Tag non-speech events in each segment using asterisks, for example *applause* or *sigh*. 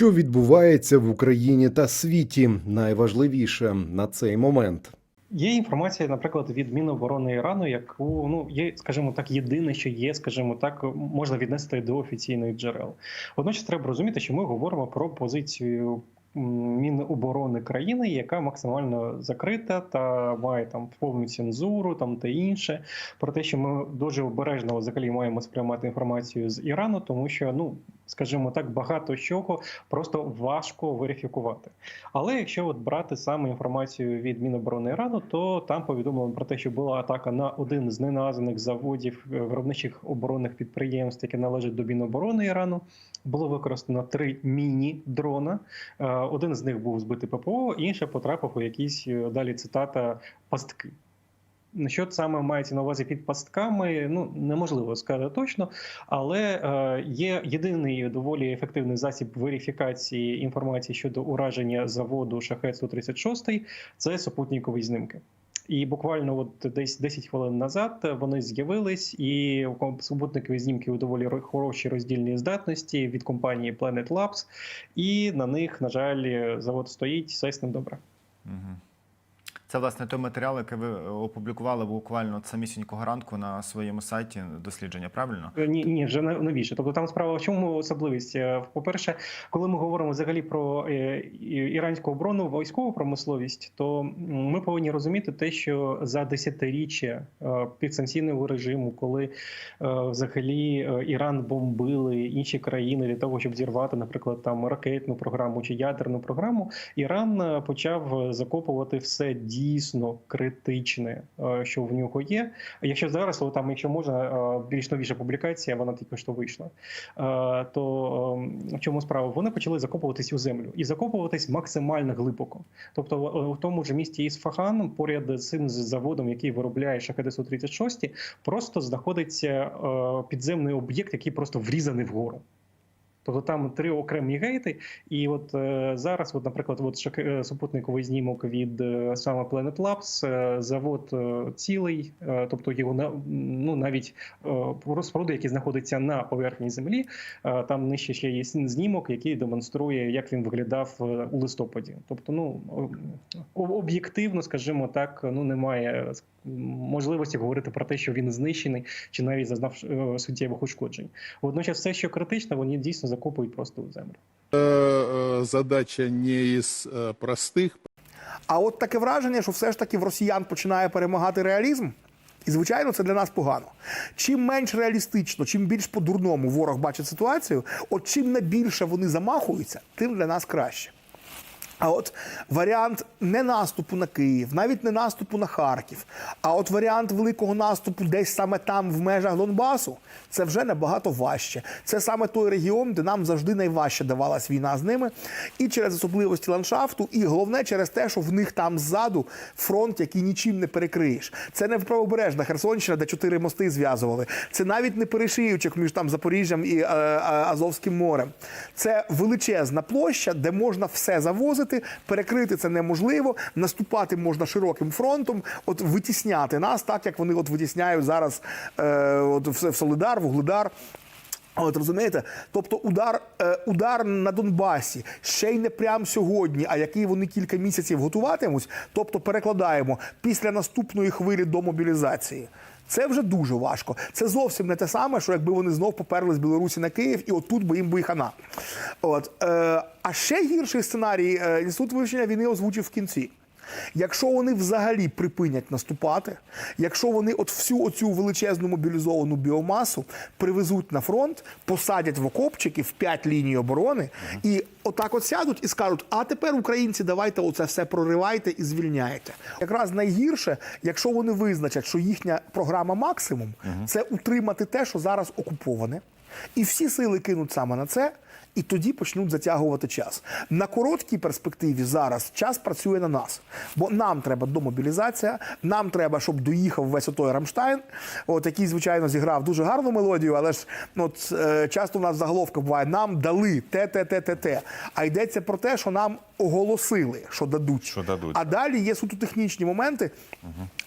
Що відбувається в Україні та світі? Найважливіше на цей момент. Є інформація, наприклад, від Міноборони Ірану, яку ну є, скажімо так, єдине, що є, скажімо так, можна віднести до офіційних джерел. Водночас треба розуміти, що ми говоримо про позицію. Міноборони країни, яка максимально закрита та має там повну цензуру, там та інше, про те, що ми дуже обережно взагалі маємо сприймати інформацію з Ірану, тому що ну скажімо так, багато чого просто важко верифікувати. Але якщо от брати саме інформацію від Міноборони Ірану, то там повідомлено про те, що була атака на один з неназваних заводів е, виробничих оборонних підприємств, які належать до Міноборони Ірану. Було використано три міні-дрона. Один з них був збитий ППО, інший потрапив у якісь е, далі цитата пастки. Що саме мається на увазі під пастками, ну неможливо сказати точно, але е, є єдиний доволі ефективний засіб верифікації інформації щодо ураження заводу Шахет 136 це супутникові знімки. І буквально от десь 10 хвилин назад вони з'явились, і супутникові знімки у доволі ро- хорошій роздільній здатності від компанії Planet Labs, і на них, на жаль, завод стоїть, все з ним добре. Мгм. Це власне той матеріал, який ви е, опублікували буквально от самісінького ранку на своєму сайті дослідження, правильно? Е, Ні, ні, вже новіше. Тобто там справа в чому особливість? Е, По-перше, коли ми говоримо взагалі про іранську оборону, військову промисловість, то ми повинні розуміти те, що за десятиріччя е, підсанкційного режиму, коли взагалі Іран бомбили інші країни для того, щоб зірвати, наприклад, там ракетну програму чи ядерну програму, Іран почав закопувати все дійсно критичне, е, що в нього є. Якщо зараз, там, якщо можна, е, більш новіша публікація, вона тільки що вийшла. е, То е, в чому справа? Вони почали закопуватись у землю і закопуватись максимально глибоко. Тобто, в- тому ж місті Ісфахан, поряд з цим заводом, який виробляє шахеди 136 просто знаходиться підземний об'єкт, який просто врізаний вгору. Тобто там три окремі гейти, і от е, зараз, от, наприклад, от шак... е, супутниковий знімок від е, саме Planet Labs, е, завод е, цілий, е, тобто його на ну навіть е, споруди, які знаходяться на поверхні землі, е, там нижче ще є знімок, який демонструє, як він виглядав е, у листопаді. Тобто, ну об'єктивно, скажімо так, ну немає можливості говорити про те, що він знищений чи навіть зазнав е, суттєвих ушкоджень. Водночас, все, що критично, вони дійсно закопують просто у землю. Э, задача не из э, простых. А от таке враження, що все ж таки в росіян починає перемагати реалізм. І, звичайно, це для нас погано. Чим менш реалістично, чим більш по-дурному ворог бачить ситуацію, от чим на більше вони замахуються, тим для нас краще. А от варіант не наступу на Київ, навіть не наступу на Харків, а от варіант великого наступу десь саме там, в межах Донбасу, це вже набагато важче. Це саме той регіон, де нам завжди найважче давалась війна з ними, і через особливості ландшафту, і головне через те, що в них там ззаду фронт, який нічим не перекриєш. Це не правобережна Херсонщина, де чотири мости зв'язували. Це навіть не перешиючок між там Запоріжжям і е, е, Азовським морем. Це величезна площа, де можна все завозити, перекрити це неможливо. Наступати можна широким фронтом, от витісняти нас, так як вони от витісняють зараз е, от в, в Солидар, Вугледар. От розумієте, тобто удар, е, удар на Донбасі ще й не прямо сьогодні, а який вони кілька місяців готуватимуть. Тобто перекладаємо після наступної хвилі до мобілізації. Це вже дуже важко. Це зовсім не те саме, що якби вони знов поперли з Білорусі на Київ, і отут би їм би хана. От е, а ще гірший сценарій е, інститут вивчення війни озвучив в кінці. Якщо вони взагалі припинять наступати, якщо вони от всю оцю величезну мобілізовану біомасу привезуть на фронт, посадять в окопчики в п'ять ліній оборони, і отак от сядуть і скажуть: а тепер українці, давайте оце все проривайте і звільняйте. Якраз найгірше, якщо вони визначать, що їхня програма максимум це утримати те, що зараз окуповане, і всі сили кинуть саме на це. І тоді почнуть затягувати час. На короткій перспективі зараз час працює на нас, бо нам треба домобілізація, нам треба, щоб доїхав весь отой Рамштайн, от який, звичайно, зіграв дуже гарну мелодію, але ж ну, от, е, часто в нас заголовка буває: нам дали те, те, те, те, те. А йдеться про те, що нам оголосили, що дадуть. Що дадуть. А далі є суто технічні моменти.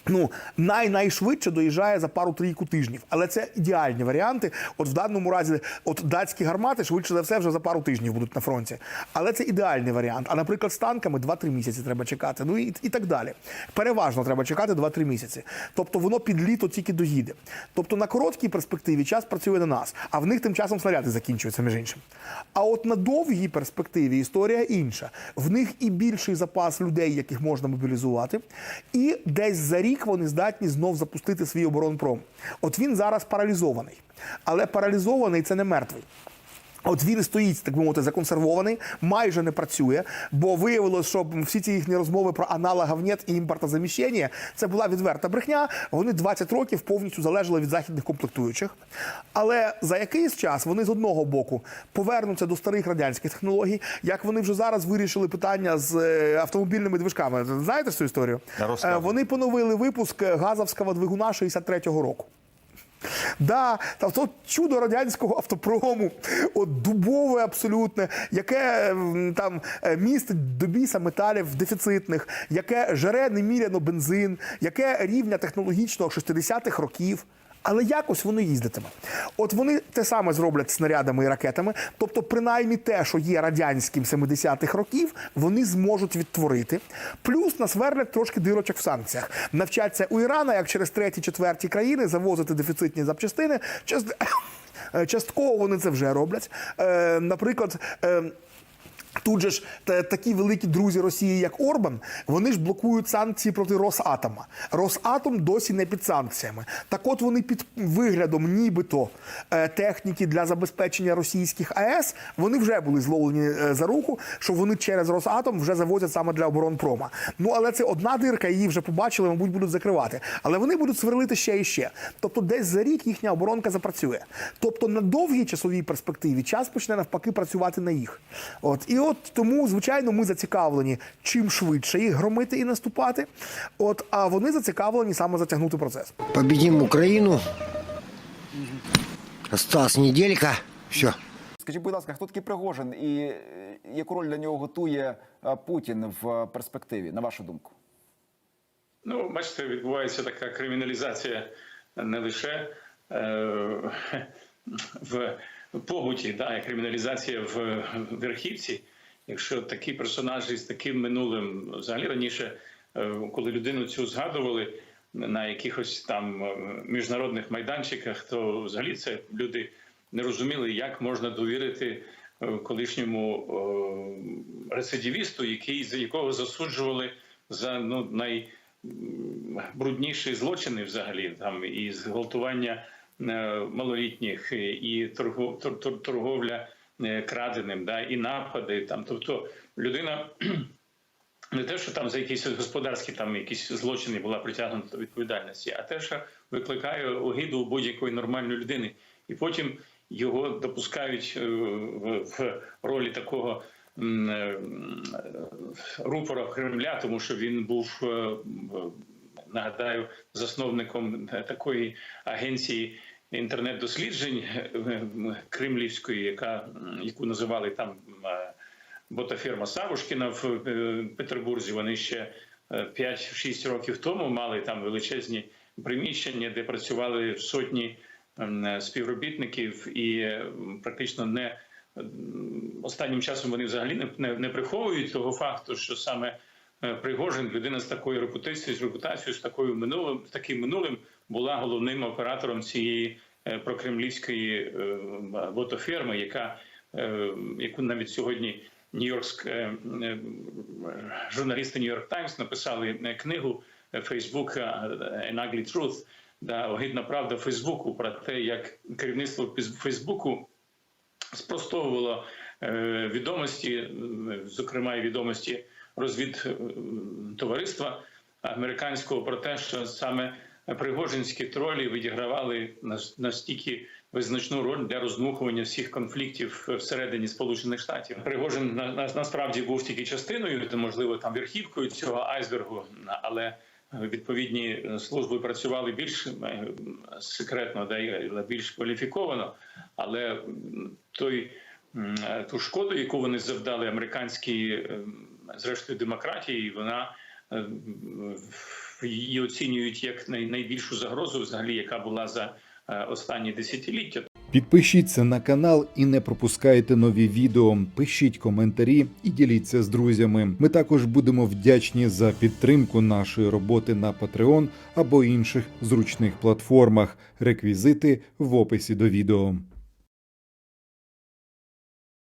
Ну, най найшвидше доїжджає за пару-трійку тижнів. Але це ідеальні варіанти. От в даному разі, от датські гармати швидше за все вже за пару тижнів будуть на фронті. Але це ідеальний варіант. А наприклад, з танками 2-3 місяці треба чекати. Ну і, і так далі. Переважно треба чекати 2-3 місяці. Тобто воно під літо тільки доїде. Тобто на короткій перспективі час працює на нас, а в них тим часом снаряди закінчуються, між іншим. А от на довгій перспективі історія інша. В них і більший запас людей, яких можна мобілізувати, і десь за рік вони здатні знов запустити свій оборонпром. От він зараз паралізований. Але паралізований це не мертвий. От він стоїть, так би мовити, законсервований, майже не працює, бо виявилось, що всі ці їхні розмови про аналоговнєт і імпортозаміщення – це була відверта брехня. Вони 20 років повністю залежали від західних комплектуючих. Але за якийсь час вони з одного боку повернуться до старих радянських технологій, як вони вже зараз вирішили питання з е, автомобільними движками. Знаєте цю історію? Е, Вони поновили випуск газовського двигуна 63-го року. Да, там то чудо радянського автопрому, от дубове абсолютне, яке там е, містить до біса металів дефіцитних, яке жере неміряно бензин, яке рівня технологічного 60-х років. Але якось воно їздитиме. От вони те саме зроблять снарядами і ракетами. Тобто, принаймні те, що є радянським 70-х років, вони зможуть відтворити. Плюс насверлять трошки дирочок в санкціях. Навчаться у Ірана, як через треті, четверті країни завозити дефіцитні запчастини. Част- е, *coughs* Частково вони це вже роблять. Е, наприклад. Тут же ж та- такі великі друзі Росії, як Орбан, вони ж блокують санкції проти Росатома. Росатом досі не під санкціями. Так от вони під виглядом, нібито е, техніки для забезпечення російських АЕС, вони вже були зловлені е, за руку, що вони через Росатом вже завозять саме для оборонпрома. Ну але це одна дирка, її вже побачили, мабуть, будуть закривати. Але вони будуть сверлити ще і ще. Тобто, десь за рік їхня оборонка запрацює. Тобто на довгій часовій перспективі час почне навпаки працювати на їх. От і от тому, звичайно, ми зацікавлені чим швидше їх громити і наступати. От а вони зацікавлені саме затягнути процес. Победим Украину. Осталась неделька. Все. Скажіть, будь ласка, хто такий Пригожин і е, яку роль для нього готує е, Путін в перспективі, на вашу думку? Ну, бачите, відбувається така криміналізація не лише е, в побуті, да, криміналізація в верхівці. Якщо такі персонажі з таким минулим, взагалі раніше, е, коли людину цю згадували на якихось там е, міжнародних майданчиках, то взагалі це люди не розуміли, як можна довірити е, колишньому рецидивісту, який якого засуджували за ну най брудніші злочини взагалі там і зґвалтування малолітніх, і- і тор- тор- торговля краденим, да, і напади. Там, тобто людина *clears throat* не те, що там за якісь господарські там якісь злочини була притягнута до відповідальності, а те, що викликає огиду у будь-якої нормальної людини, і потім його допускають е, в, ролі такого. е, рупора Кремля, тому що він був е, нагадаю засновником такої агенції інтернет-досліджень е, кремлівської, яка яку називали там е, ботафірма Савушкіна в е, Петербурзі. Вони ще е, 5-6 років тому мали там величезні приміщення, де працювали сотні співробітників, і е, практично не останнім часом вони взагалі не, не, не приховують того факту, що саме е, Пригожин, людина з такою репутацією, з репутацією, з такою минулим, з таким минулим, була головним оператором цієї е, прокремлівської е, ботоферми, яка е, яку навіть сьогодні Нью-Йоркськ журналісти Нью-Йорк Таймс написали книгу Facebook An Ugly Truth, да, огидна правда Фейсбуку про те, як керівництво Фейсбуку спростовувало відомості, зокрема і відомості розвідтовариства американського про те, що саме пригожинські тролі відігравали настільки визначну роль для роздмухування всіх конфліктів всередині Сполучених Штатів. Пригожин на, на- насправді був тільки частиною, можливо, там верхівкою цього айсбергу, але відповідні служби працювали більш е, секретно, да, більш кваліфіковано. Але той е, ту шкоду, яку вони завдали американській ем, зрештою демократії. Вона е, її оцінюють як найбільшу загрозу, взагалі, яка була за е, останні десятиліття. Підпишіться на канал і не пропускайте нові відео. Пишіть коментарі і діліться з друзями. Ми також будемо вдячні за підтримку нашої роботи на Patreon або інших зручних платформах. Реквізити в описі до відео.